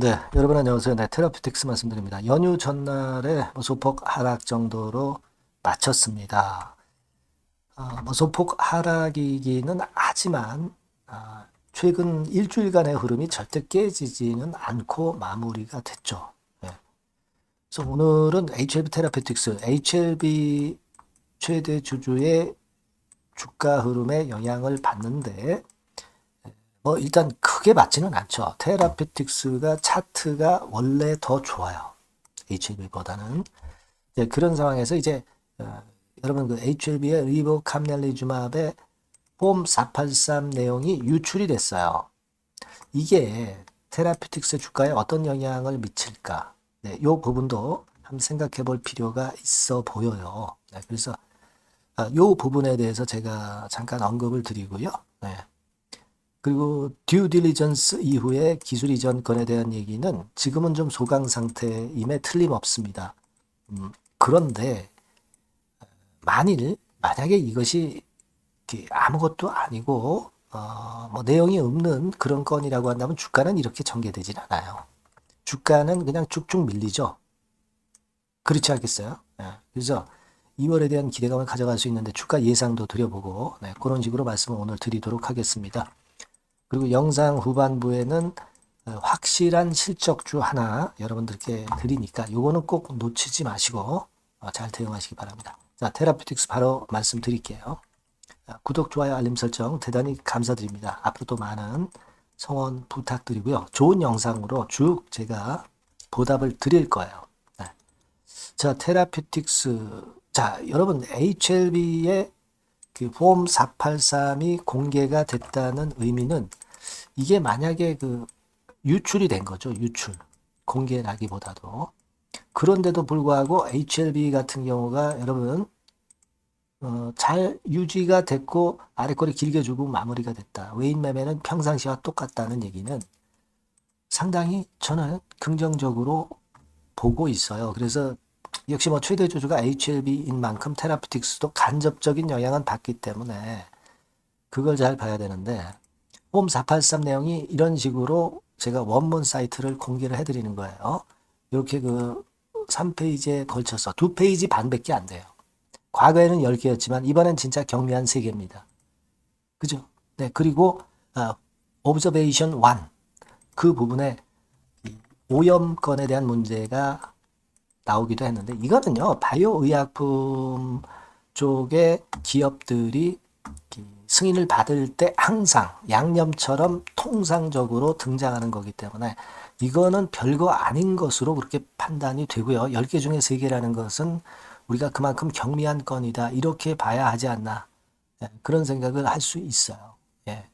네, 여러분 안녕하세요. 네, 테라피틱스 말씀드립니다. 연휴 전날에 뭐 소폭 하락 정도로 마쳤습니다. 아, 뭐 소폭 하락이기는 하지만 아, 최근 일주일간의 흐름이 절대 깨지지는 않고 마무리가 됐죠. 네. 그래서 오늘은 HLB 테라피틱스, HLB 최대 주주의 주가 흐름에 영향을 받는데 뭐 일단 크게 맞지는 않죠. 테라피틱스가 차트가 원래 더 좋아요. HLB보다는. 이제 그런 상황에서 이제 어, 여러분 그 HLB의 리보캄넬리주맙의 폼 483 내용이 유출이 됐어요. 이게 테라피틱스 주가에 어떤 영향을 미칠까? 네, 요 부분도 한번 생각해 볼 필요가 있어 보여요. 네, 그래서 아, 요 부분에 대해서 제가 잠깐 언급을 드리고요. 네. 그리고 듀 딜리전스 이후에 기술 이전 건에 대한 얘기는 지금은 좀 소강 상태임에 틀림없습니다. 음, 그런데 만일 만약에 이것이 아무것도 아니고 어, 뭐 내용이 없는 그런 건이라고 한다면 주가는 이렇게 전개되진 않아요. 주가는 그냥 쭉쭉 밀리죠. 그렇지 않겠어요? 예, 그래서 2월에 대한 기대감을 가져갈 수 있는데 주가 예상도 드려보고 네, 그런 식으로 말씀을 오늘 드리도록 하겠습니다. 그리고 영상 후반부에는 어, 확실한 실적주 하나 여러분들께 드리니까 요거는 꼭 놓치지 마시고 어, 잘 대응하시기 바랍니다. 자, 테라피틱스 바로 말씀드릴게요. 자, 구독, 좋아요, 알림 설정 대단히 감사드립니다. 앞으로도 많은 성원 부탁드리고요. 좋은 영상으로 쭉 제가 보답을 드릴 거예요. 네. 자, 테라피틱스. 자, 여러분, HLB의 그 폼 483이 공개가 됐다는 의미는 이게 만약에 그 유출이 된 거죠. 유출. 공개라기보다도. 그런데도 불구하고 HLB 같은 경우가 여러분 어, 잘 유지가 됐고 아래꼬리 길게 주고 마무리가 됐다. 외인 매매는 평상시와 똑같다는 얘기는 상당히 저는 긍정적으로 보고 있어요. 그래서 역시 뭐 최대 주주가 HLB인 만큼 테라피틱스도 간접적인 영향은 받기 때문에 그걸 잘 봐야 되는데 홈 483 내용이 이런 식으로 제가 원문 사이트를 공개를 해드리는 거예요. 이렇게 그 3페이지에 걸쳐서 2페이지 반밖에 안 돼요. 과거에는 10개였지만 이번엔 진짜 경미한 3개입니다. 그죠? 네, 그리고 어, 오브저베이션 1. 그 부분에 오염건에 대한 문제가 나오기도 했는데 이거는요 바이오 의약품 쪽의 기업들이 승인을 받을 때 항상 양념처럼 통상적으로 등장하는 거기 때문에 이거는 별거 아닌 것으로 그렇게 판단이 되고요. 10개 중에 3개라는 것은 우리가 그만큼 경미한 건이다. 이렇게 봐야 하지 않나. 예, 그런 생각을 할 수 있어요. 예.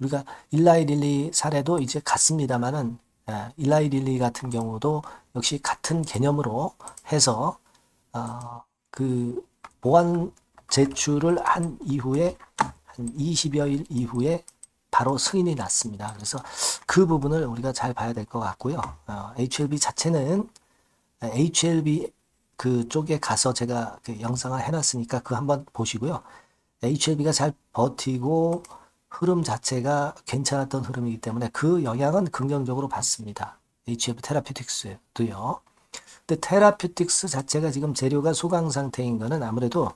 우리가 일라이 릴리 사례도 이제 같습니다만은 예, 일라이 릴리 같은 경우도 역시 같은 개념으로 해서 어, 그 보안 제출을 한 이후에 한 20여일 이후에 바로 승인이 났습니다. 그래서 그 부분을 우리가 잘 봐야 될 것 같고요. 어, HLB 자체는 HLB 그 쪽에 가서 제가 그 영상을 해놨으니까 그 한번 보시고요. HLB가 잘 버티고 흐름 자체가 괜찮았던 흐름이기 때문에 그 영향은 긍정적으로 받습니다. HF 테라피틱스도요. 근데 테라피틱스 자체가 지금 재료가 소강 상태인 거는 아무래도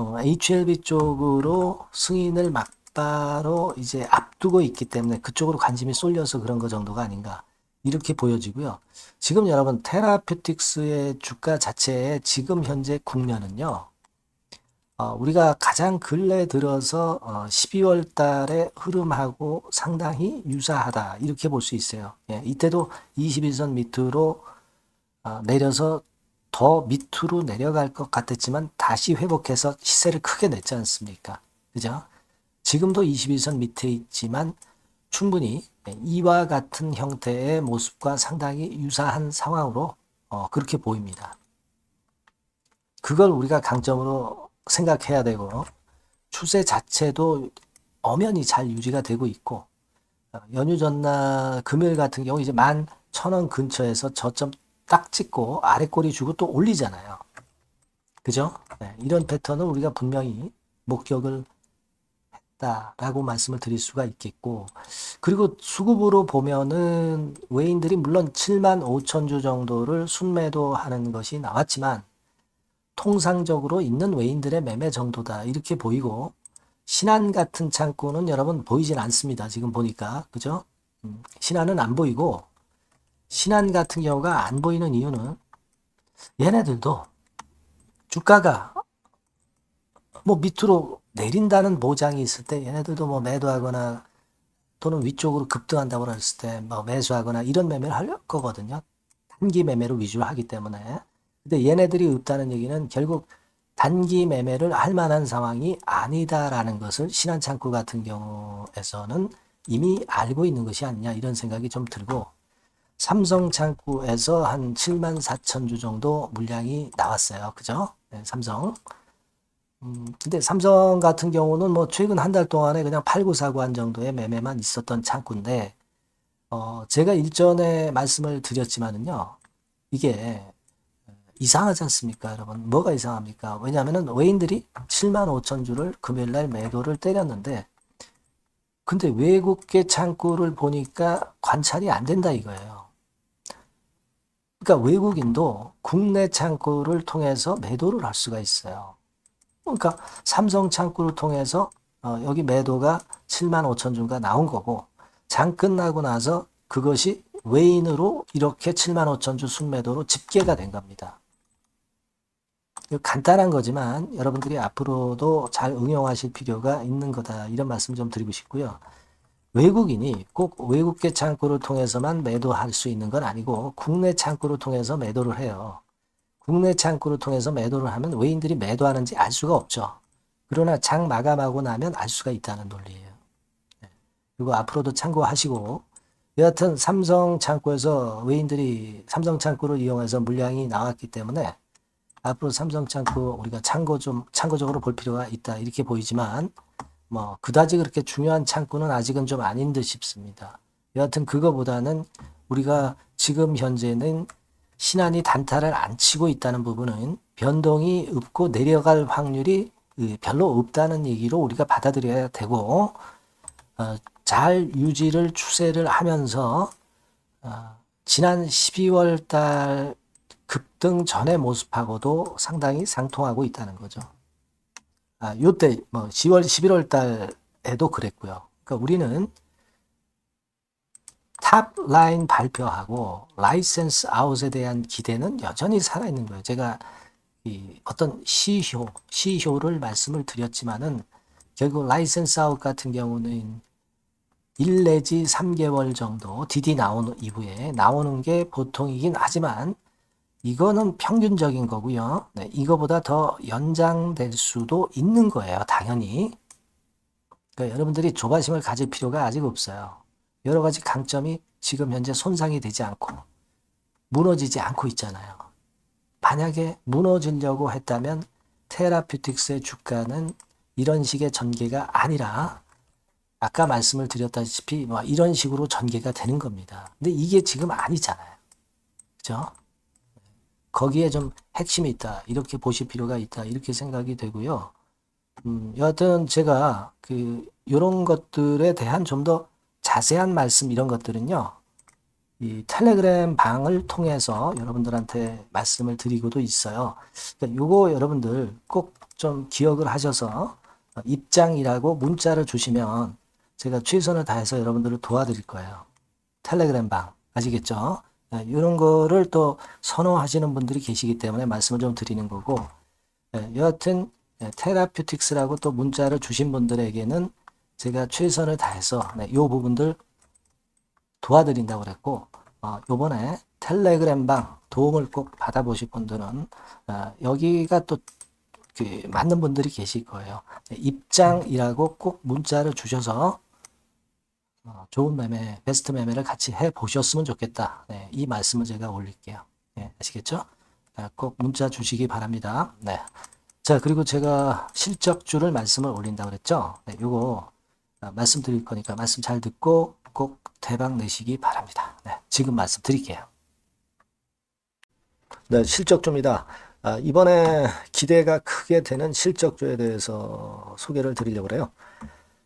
어, HLB 쪽으로 승인을 막바로 이제 앞두고 있기 때문에 그쪽으로 관심이 쏠려서 그런 거 정도가 아닌가 이렇게 보여지고요. 지금 여러분 테라피틱스의 주가 자체의 지금 현재 국면은요. 어, 우리가 가장 근래 들어서 어, 12월 달의 흐름하고 상당히 유사하다 이렇게 볼 수 있어요. 예, 이때도 21선 밑으로 어, 내려서 더 밑으로 내려갈 것 같았지만 다시 회복해서 시세를 크게 냈지 않습니까? 그죠? 지금도 21선 밑에 있지만 충분히 이와 같은 형태의 모습과 상당히 유사한 상황으로 어, 그렇게 보입니다. 그걸 우리가 강점으로 생각해야 되고 추세 자체도 엄연히 잘 유지가 되고 있고 어, 연휴 전날 금요일 같은 경우 이제 만 천 원 근처에서 저점 딱 찍고 아래 꼬리 주고 또 올리잖아요. 그죠? 네, 이런 패턴을 우리가 분명히 목격을 있다라고 말씀을 드릴 수가 있겠고 그리고 수급으로 보면은 외인들이 물론 7만 5천 주 정도를 순매도 하는 것이 나왔지만 통상적으로 있는 외인들의 매매 정도다 이렇게 보이고 신한 같은 창구는 여러분 보이진 않습니다. 지금 보니까 그죠? 음, 신한은 안 보이고 신한 같은 경우가 안 보이는 이유는 얘네들도 주가가 뭐 밑으로 내린다는 보장이 있을 때 얘네들도 뭐 매도하거나 또는 위쪽으로 급등한다고 했을 때 뭐 매수하거나 이런 매매를 할 거거든요. 단기 매매로 위주로 하기 때문에. 근데 얘네들이 없다는 얘기는 결국 단기 매매를 할 만한 상황이 아니다라는 것을 신한창구 같은 경우에서는 이미 알고 있는 것이 아니냐 이런 생각이 좀 들고 삼성 창구에서 한 7만 4천 주 정도 물량이 나왔어요. 그죠? 네, 삼성. 음, 근데 삼성 같은 경우는 뭐 최근 한 달 동안에 그냥 팔고 사고 한 정도의 매매만 있었던 창구인데, 어, 제가 일전에 말씀을 드렸지만은요, 이게 이상하지 않습니까, 여러분? 뭐가 이상합니까? 왜냐하면은 외인들이 7만 5천 주를 금요일 날 매도를 때렸는데, 근데 외국계 창구를 보니까 관찰이 안 된다 이거예요. 그러니까 외국인도 국내 창구를 통해서 매도를 할 수가 있어요. 그러니까 삼성 창구를 통해서 어, 여기 매도가 7만 5천 주가 나온 거고 장 끝나고 나서 그것이 외인으로 이렇게 7만 5천 주 순매도로 집계가 된 겁니다. 간단한 거지만 여러분들이 앞으로도 잘 응용하실 필요가 있는 거다 이런 말씀 좀 드리고 싶고요. 외국인이 꼭 외국계 창구를 통해서만 매도할 수 있는 건 아니고 국내 창구를 통해서 매도를 해요. 국내 창구를 통해서 매도를 하면 외인들이 매도하는지 알 수가 없죠. 그러나 장 마감하고 나면 알 수가 있다는 논리예요. 네. 그리고 앞으로도 참고하시고 여하튼 삼성 창구에서 외인들이 삼성 창구를 이용해서 물량이 나왔기 때문에 앞으로 삼성 창구 우리가 참고 좀 참고적으로 볼 필요가 있다 이렇게 보이지만 뭐 그다지 그렇게 중요한 창구는 아직은 좀 아닌 듯 싶습니다. 여하튼 그거보다는 우리가 지금 현재는 신한이 단타를 안 치고 있다는 부분은 변동이 없고 내려갈 확률이 별로 없다는 얘기로 우리가 받아들여야 되고 어, 잘 유지를 추세를 하면서 어, 지난 12월 달 급등 전의 모습하고도 상당히 상통하고 있다는 거죠. 아, 요때 뭐 10월 11월 달에도 그랬고요. 그러니까 우리는 탑 라인 발표하고 라이센스 아웃에 대한 기대는 여전히 살아있는 거예요. 제가 이 어떤 시효, 시효를 말씀을 드렸지만은 결국 라이센스 아웃 같은 경우는 1 내지 3개월 정도 DD 나오는 이후에 나오는 게 보통이긴 하지만 이거는 평균적인 거고요. 네, 이거보다 더 연장될 수도 있는 거예요. 당연히. 그러니까 여러분들이 조바심을 가질 필요가 아직 없어요. 여러 가지 강점이 지금 현재 손상이 되지 않고 무너지지 않고 있잖아요. 만약에 무너지려고 했다면 테라퓨틱스의 주가는 이런 식의 전개가 아니라 아까 말씀을 드렸다시피 뭐 이런 식으로 전개가 되는 겁니다. 근데 이게 지금 아니잖아요. 그죠? 거기에 좀 핵심이 있다. 이렇게 보실 필요가 있다. 이렇게 생각이 되고요. 음, 여하튼 제가 그, 요런 것들에 대한 좀 더 자세한 말씀 이런 것들은요. 이 텔레그램 방을 통해서 여러분들한테 말씀을 드리고도 있어요. 그러니까 요거 여러분들 꼭 좀 기억을 하셔서 입장이라고 문자를 주시면 제가 최선을 다해서 여러분들을 도와드릴 거예요. 텔레그램 방 아시겠죠? 이런 거를 또 선호하시는 분들이 계시기 때문에 말씀을 좀 드리는 거고 예, 여하튼 예, 테라퓨틱스라고 또 문자를 주신 분들에게는 제가 최선을 다해서 네, 이 부분들 도와드린다고 그랬고 어, 요번에 텔레그램방 도움을 꼭 받아보실 분들은 어, 여기가 또그 맞는 분들이 계실 거예요. 네, 입장이라고 꼭 문자를 주셔서 어, 좋은 매매, 베스트 매매를 같이 해 보셨으면 좋겠다. 네, 이 말씀을 제가 올릴게요. 네, 아시겠죠? 네, 꼭 문자 주시기 바랍니다. 네. 자, 그리고 제가 실적주를 말씀을 올린다 그랬죠? 네, 요거 아, 말씀 드릴 거니까 말씀 잘 듣고 꼭 대박 내시기 바랍니다. 네, 지금 말씀 드릴게요. 네, 실적주입니다. 아, 이번에 기대가 크게 되는 실적주에 대해서 소개를 드리려고 그래요.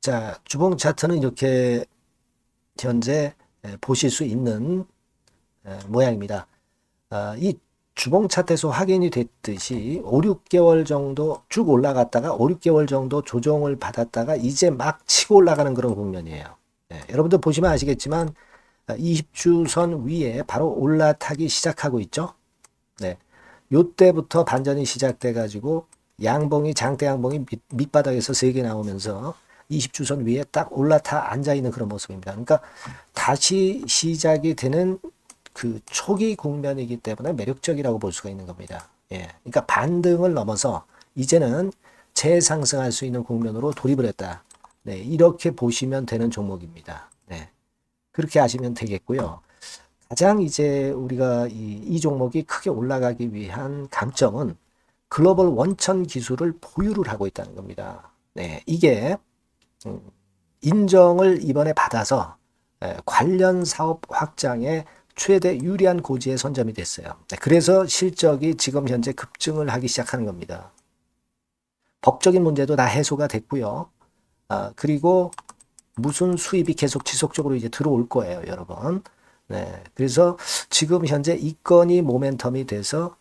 자, 주봉 차트는 이렇게 현재 보실 수 있는 모양입니다. 아, 이 주봉 차트에서 확인이 됐듯이 5, 6개월 정도 쭉 올라갔다가 5, 6개월 정도 조정을 받았다가 이제 막 치고 올라가는 그런 국면이에요. 네, 여러분들 보시면 아시겠지만 20주선 위에 바로 올라타기 시작하고 있죠. 네. 요때부터 반전이 시작돼 가지고 양봉이 장대 양봉이 밑, 밑바닥에서 세개 나오면서 20주선 위에 딱 올라타 앉아 있는 그런 모습입니다. 그러니까 다시 시작이 되는 그 초기 국면이기 때문에 매력적이라고 볼 수가 있는 겁니다. 예. 그러니까 반등을 넘어서 이제는 재상승할 수 있는 국면으로 돌입을 했다. 네, 이렇게 보시면 되는 종목입니다. 네. 그렇게 아시면 되겠고요. 가장 이제 우리가 이, 이 종목이 크게 올라가기 위한 강점은 글로벌 원천 기술을 보유를 하고 있다는 겁니다. 네, 이게 음, 인정을 이번에 받아서 관련 사업 확장에 최대 유리한 고지에 선점이 됐어요. 네, 그래서 실적이 지금 현재 급증을 하기 시작하는 겁니다. 법적인 문제도 다 해소가 됐고요. 아, 그리고 무슨 수입이 계속 지속적으로 이제 들어올 거예요, 여러분. 네. 그래서 지금 현재 이 건이 모멘텀이 돼서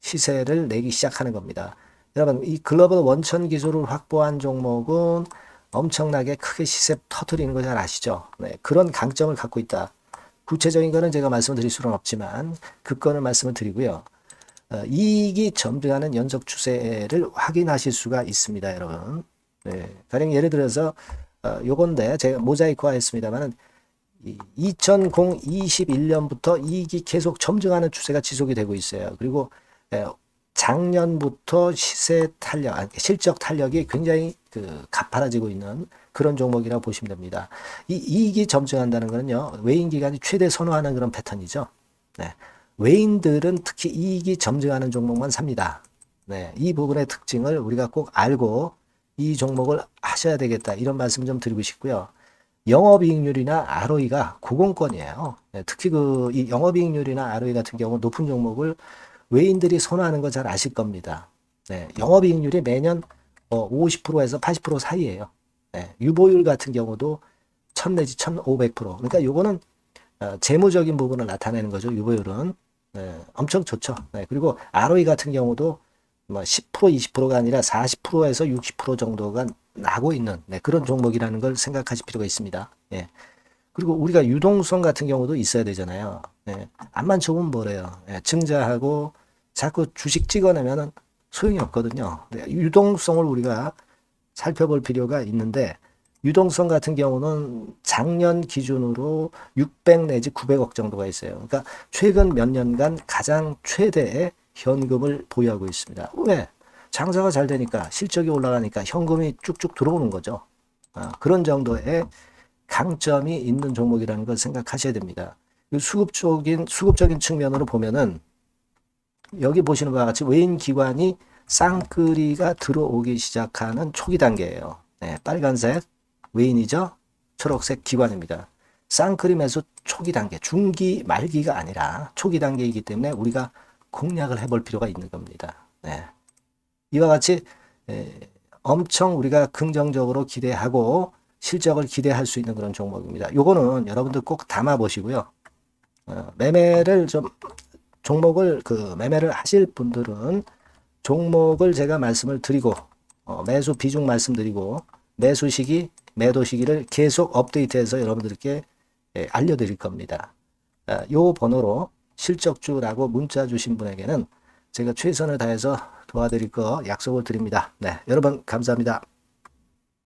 시세를 내기 시작하는 겁니다. 여러분, 이 글로벌 원천 기술을 확보한 종목은 엄청나게 크게 시세 터트리는 거 잘 아시죠? 네, 그런 강점을 갖고 있다. 구체적인 거는 제가 말씀드릴 수는 없지만 그 건을 말씀을 드리고요. 어, 이익이 점등하는 연속 추세를 확인하실 수가 있습니다, 여러분. 네, 가령 예를 들어서 어, 요건데 제가 모자이크화 했습니다만은 2021년부터 이익이 계속 점증하는 추세가 지속이 되고 있어요. 그리고 에, 작년부터 시세 탄력, 실적 탄력이 굉장히 그 가파라지고 있는 그런 종목이라고 보시면 됩니다. 이 이익이 점증한다는 거는요, 외인 기관이 최대 선호하는 그런 패턴이죠. 네. 외인들은 특히 이익이 점증하는 종목만 삽니다. 네. 이 부분의 특징을 우리가 꼭 알고 이 종목을 하셔야 되겠다. 이런 말씀 좀 드리고 싶고요. 영업이익률이나 ROE가 고공권이에요. 네. 특히 그이 영업이익률이나 ROE 같은 경우 높은 종목을 외인들이 선호하는 거 잘 아실 겁니다. 네, 영업이익률이 매년 어, 50%에서 80% 사이에요. 네, 유보율 같은 경우도 1000 내지 1500%. 그러니까 요거는 어, 재무적인 부분을 나타내는 거죠. 유보율은. 네, 엄청 좋죠. 네, 그리고 ROE 같은 경우도 뭐 10% 20%가 아니라 40%에서 60% 정도가 나고 있는 네, 그런 종목이라는 걸 생각하실 필요가 있습니다. 예. 그리고 우리가 유동성 같은 경우도 있어야 되잖아요. 예. 암만 좋으면 뭐래요. 예. 증자하고 자꾸 주식 찍어내면은 소용이 없거든요. 네. 유동성을 우리가 살펴볼 필요가 있는데 유동성 같은 경우는 작년 기준으로 600 내지 900억 정도가 있어요. 그러니까 최근 몇 년간 가장 최대의 현금을 보유하고 있습니다. 왜? 장사가 잘 되니까 실적이 올라가니까 현금이 쭉쭉 들어오는 거죠. 아, 그런 정도의 강점이 있는 종목이라는 걸 생각하셔야 됩니다. 수급적인 수급적인 측면으로 보면은 여기 보시는 바와 같이 외인 기관이 쌍끌이가 들어오기 시작하는 초기 단계예요. 네, 빨간색 외인이죠. 초록색 기관입니다. 매수 초기 단계, 중기 말기가 아니라 초기 단계이기 때문에 우리가 공략을 해볼 필요가 있는 겁니다. 네. 이와 같이 에, 엄청 우리가 긍정적으로 기대하고 실적을 기대할 수 있는 그런 종목입니다. 요거는 여러분들 꼭 담아 보시고요. 어, 매매를 좀 종목을 그 매매를 하실 분들은 종목을 제가 말씀을 드리고 어, 매수 비중 말씀드리고 매수 시기 매도 시기를 계속 업데이트해서 여러분들께 예, 알려드릴 겁니다. 아, 요 번호로 실적주라고 문자 주신 분에게는 제가 최선을 다해서 도와드릴 거 약속을 드립니다. 네, 여러분 감사합니다.